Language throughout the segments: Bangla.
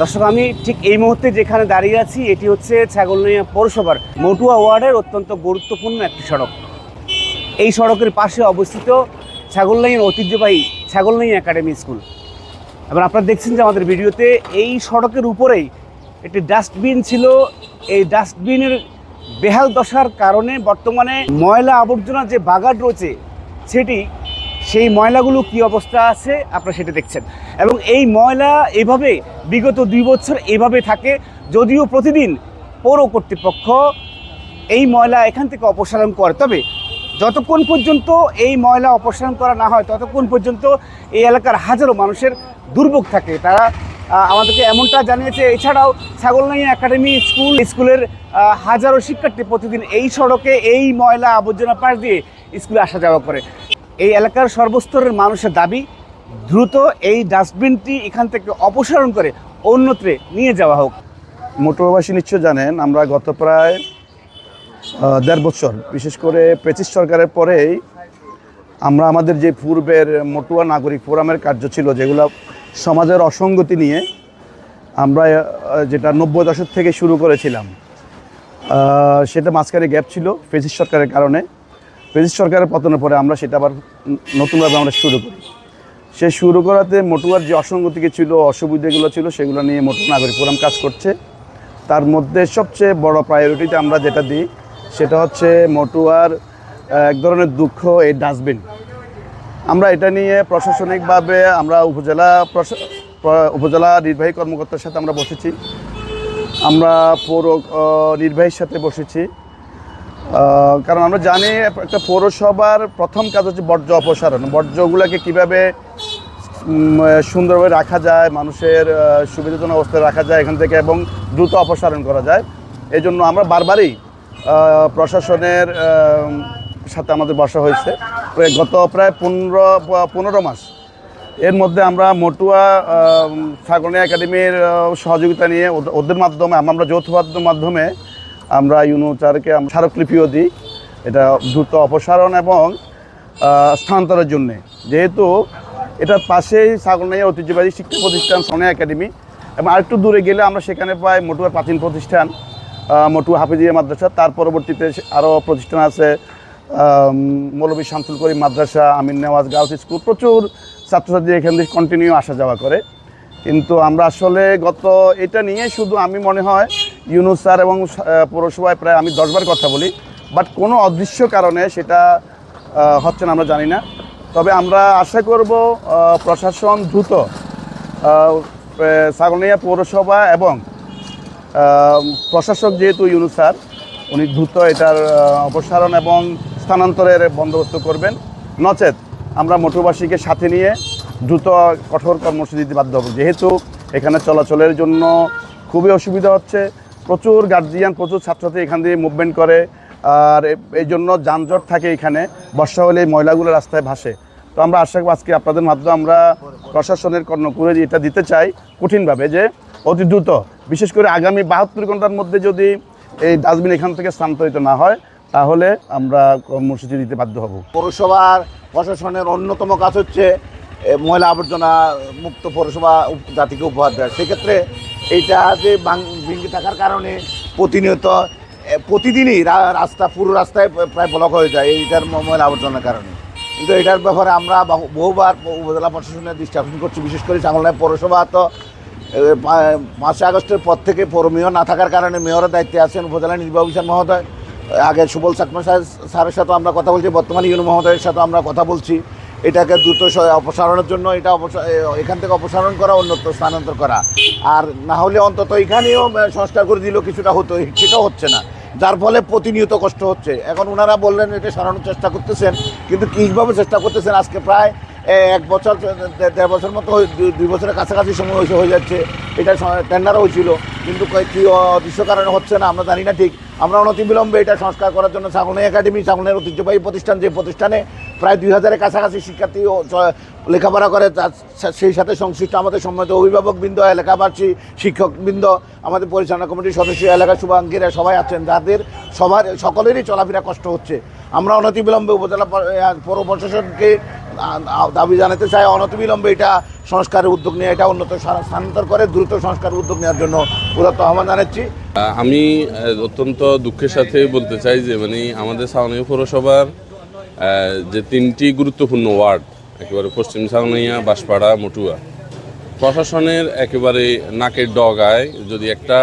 দর্শক, আমি ঠিক এই মুহূর্তে যেখানে দাঁড়িয়ে আছি, এটি হচ্ছে ছাগলনাইয়া পৌরসভার মটুয়া ওয়ার্ডের অত্যন্ত গুরুত্বপূর্ণ একটি সড়ক। এই সড়কের পাশে অবস্থিত ছাগলনাইয়ার ঐতিহ্যবাহী ছাগলনাইয়া একাডেমি স্কুল। এবার আপনারা দেখছেন যে আমাদের ভিডিওতে এই সড়কের উপরেই একটি ডাস্টবিন ছিল। এই ডাস্টবিনের বেহাল দশার কারণে বর্তমানে ময়লা আবর্জনা যে বাগান রয়েছে, সেটি সেই ময়লাগুলো কি অবস্থা আছে আপনারা সেটা দেখছেন। এবং এই ময়লা এভাবে বিগত দুই বছর এভাবে থাকে, যদিও প্রতিদিন পৌর কর্তৃপক্ষ এই ময়লা এখান থেকে অপসারণ করে। তবে যতক্ষণ পর্যন্ত এই ময়লা অপসারণ করা না হয়, ততক্ষণ পর্যন্ত এই এলাকার হাজারো মানুষের দুর্ভোগ থাকে। তারা আমাদেরকে এমনটা জানিয়েছে, এছাড়াও ছাগলনাইয়া একাডেমি স্কুল, স্কুলের হাজারো শিক্ষার্থী প্রতিদিন এই সড়কে এই ময়লা আবর্জনা পাশ দিয়ে স্কুলে আসা যাওয়া করে। এই এলাকার সর্বস্তরের মানুষের দাবি, দ্রুত এই ডাস্টবিনটি এখান থেকে অপসারণ করে অন্যত্রে নিয়ে যাওয়া হোক। মোটরবাসী নিশ্চয় জানেন, আমরা গত প্রায় দেড় বছর, বিশেষ করে পেচিস সরকারের পরেই আমরা আমাদের যে পূর্বের মটুয়া নাগরিক ফোরামের কার্য ছিল, যেগুলো সমাজের অসঙ্গতি নিয়ে আমরা যেটা নব্বই দশক থেকে শুরু করেছিলাম সেটা মাঝখানে গ্যাপ ছিল পেচিস সরকারের কারণে। পেচিস সরকারের পতনের পরে আমরা সেটা আবার নতুনভাবে আমরা শুরু করি। সে শুরু করাতে মটুয়ার যে অসঙ্গতিকে ছিল, অসুবিধাগুলো ছিল, সেগুলো নিয়ে মটুয়া নাগরিক ফোরাম কাজ করছে। তার মধ্যে সবচেয়ে বড় প্রায়োরিটিতে আমরা যেটা দিই, সেটা হচ্ছে মটুয়ার এক ধরনের দুঃখ এই ডাস্টবিন আমরা এটা নিয়ে প্রশাসনিকভাবে আমরা উপজেলা উপজেলা নির্বাহী কর্মকর্তার সাথে আমরা বসেছি। আমরা পৌর নির্বাহীর সাথে বসেছি। কারণ আমরা জানি একটা পৌরসভার প্রথম কাজ হচ্ছে বর্জ্য অপসারণ। বর্জ্যগুলোকে কীভাবে সুন্দরভাবে রাখা যায়, মানুষের সুবিধাজনক অবস্থায় রাখা যায় এখান থেকে এবং দ্রুত অপসারণ করা যায়। এই জন্য আমরা বারবারই প্রশাসনের সাথে আমাদের বসা হয়েছে। গত প্রায় পনেরো পনেরো মাস। এর মধ্যে আমরা মটুয়া ছাগলনিয়া একাডেমির সহযোগিতা নিয়ে ওদের মাধ্যমে, আমরা যৌথ মাধ্যমে আমরা ইউনোচারকে স্মারকলিপিও দিই। এটা দ্রুত অপসারণ এবং স্থানান্তরের জন্যে। যেহেতু এটার পাশেই ছাগলনাইয়া ঐতিহ্যবাহী শিক্ষা প্রতিষ্ঠান সোনিয়া একাডেমি এবং আরেকটু দূরে গেলে আমরা সেখানে পাই মটুয়ার প্রাচীন প্রতিষ্ঠান মটুয়া হাফিজিয়া মাদ্রাসা। তার পরবর্তীতে আরও প্রতিষ্ঠান আছে মৌলভী শামসুল করিম মাদ্রাসা আমিন নেওয়াজ গার্লস স্কুল। প্রচুর ছাত্রছাত্রী এখান থেকে কন্টিনিউ আসা যাওয়া করে। কিন্তু আমরা আসলে গত এটা নিয়ে শুধু আমি মনে হয় ইউনুস স্যার এবং পৌরসভায় প্রায় আমি দশবার কথা বলি, বাট কোনো অদৃশ্য কারণে সেটা হচ্ছে না, আমরা জানি না। তবে আমরা আশা করব প্রশাসন দ্রুত সাগনিয়া পৌরসভা এবং প্রশাসক যেহেতু ইউনুস স্যার, উনি দ্রুত এটার অপসারণ এবং স্থানান্তরের বন্দোবস্ত করবেন। নচেত আমরা মোটরবাসীকে সাথে নিয়ে দ্রুত কঠোর কর্মসূচি দিতে বাধ্য হব। যেহেতু এখানে চলাচলের জন্য খুবই অসুবিধা হচ্ছে প্রচুর গার্জিয়ান প্রচুর ছাত্রছাত্রী এখান দিয়ে মুভমেন্ট করে। আর এই জন্য যানজট থাকে এখানে। বর্ষা হলে এই ময়লাগুলো রাস্তায় ভাসে। তো আমরা আশা করি আজকে আপনাদের মাধ্যমে আমরা প্রশাসনের কর্ণকুরে এটা দিতে চাই কঠিনভাবে যে অতি দ্রুত। বিশেষ করে আগামী বাহাত্তর ঘণ্টার মধ্যে যদি এই ডাস্টবিন এখান থেকে স্থানান্তরিত না হয়, তাহলে আমরা কর্মসূচি দিতে বাধ্য হব। পৌরসভার প্রশাসনের অন্যতম কাজ হচ্ছে ময়লা আবর্জনা মুক্ত পৌরসভা জাতিকে উপহার দেয় সেক্ষেত্রে এইটা যে ভাং- ভেঙে থাকার কারণে প্রতিনিয়ত প্রতিদিনই রাস্তা, পুরো রাস্তায় প্রায়- ব্লক হয়ে যায় এইটার ময়লা আবর্জনার কারণে। কিন্তু এটার ব্যাপারে আমরা বহুবার উপজেলা প্রশাসনের দৃষ্টি করছি, বিশেষ করে চাঙ্গলায় পৌরসভা তো পাঁচই আগস্টের পর থেকে পৌর মেয়র না থাকার কারণে মেয়রের দায়িত্বে আছেন উপজেলা নির্বাহী অফিসার মহোদয়। আগে সুবল স্যার- স্যারের সাথে আমরা কথা বলছি, বর্তমান ইউনু মহোদয়ের সাথে আমরা কথা বলছি। এটাকে দ্রুত অপসারণের জন্য এটা এখান থেকে অপসারণ করা, অন্যত্র স্থানান্তর করা। আর না হলে অন্তত এখানেও সংস্কার করে দিলেও কিছুটা হতো, সেটাও হচ্ছে না। যার ফলে প্রতিনিয়ত কষ্ট হচ্ছে। এখন ওনারা বললেন, এটা সারানোর চেষ্টা করতেছেন। কিন্তু কীভাবে চেষ্টা করতেছেন? আজকে প্রায় এক বছর দেড় বছর মতো দুই- বছরের কাছাকাছি সময় হয়ে যাচ্ছে। এটা টেন্ডারও হয়েছিল। কিন্তু কি অদৃশ্য কারণে হচ্ছে না, আমরা জানি না ঠিক। আমরা অনতিবিলম্বে এটা সংস্কার করার জন্য সাগনে একাডেমি সাগনের ঐতিহ্যবাহী প্রতিষ্ঠান যে প্রতিষ্ঠানে প্রায় দুই হাজারের কাছাকাছি শিক্ষার্থী লেখাপড়া করে, তার সেই সাথে সংশ্লিষ্ট আমাদের সম্মত অভিভাবকবৃন্দ, এলাকাবাসী, শিক্ষকবৃন্দ, আমাদের পরিচালনা কমিটির সদস্য, এলাকার শুভাঙ্গীরা সবাই আছেন। যাদের সবার, সকলেরই চলাফেরা কষ্ট হচ্ছে। আমরা অনতিবিলম্বে উপজেলা পৌর প্রশাসনকে দাবি জানাতে চাই অনতিবিলম্বে এটা সংস্কারের উদ্যোগ নিয়ে, এটা উন্নত স্থানান্তর করে, দ্রুত সংস্কারের উদ্যোগ নেওয়ার জন্য উদাত্ত আহ্বান জানাচ্ছি। আমি অত্যন্ত দুঃখের সাথে বলতে চাই যে মানে আমাদের সাউনিয়া পৌরসভার যে তিনটি গুরুত্বপূর্ণ ওয়ার্ড, একেবারে পশ্চিম সাউনিয়া বাঁশপাড়া, মটুয়া, প্রশাসনের একেবারে নাকের ডগায় যদি একটা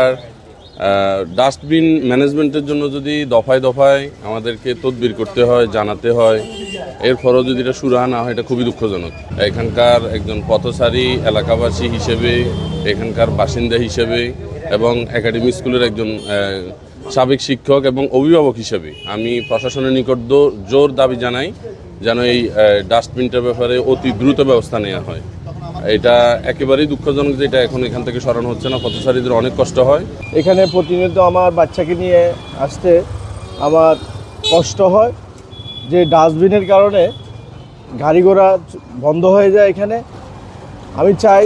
ডাস্টবিন ম্যানেজমেন্টের জন্য যদি দফায় দফায় আমাদেরকে তদবির করতে হয়, জানাতে হয়, এরপরও যদি এটা সুরাহা না হয়, এটা খুবই দুঃখজনক। এখানকার একজন পথচারী এলাকাবাসী হিসেবে, এখানকার বাসিন্দা হিসেবে এবং একাডেমি স্কুলের একজন সাবেক শিক্ষক এবং অভিভাবক হিসেবে আমি প্রশাসনের নিকট জোর দাবি জানাই যেন এই ডাস্টবিনটার ব্যাপারে অতি দ্রুত ব্যবস্থা নেওয়া হয়। এটা একেবারেই দুঃখজনক যে এটা এখন এখান থেকে সরানো হচ্ছে না, পথচারীদের অনেক কষ্ট হয়। এখানে প্রতিনিয়ত আমার বাচ্চাকে নিয়ে আসতে আমার কষ্ট হয় যে ডাস্টবিনের কারণে গাড়ি ঘোড়া বন্ধ হয়ে যায় এখানে। আমি চাই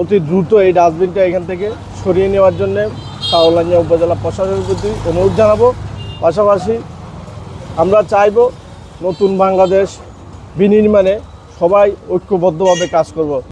অতি দ্রুত এই ডাস্টবিনটা এখান থেকে সরিয়ে নেওয়ার জন্য কাউলাঞ্জা উপজেলা প্রশাসনের প্রতি অনুরোধ জানাব। পাশাপাশি আমরা চাইব নতুন বাংলাদেশ বিনির্মাণে সবাই ঐক্যবদ্ধভাবে কাজ করব।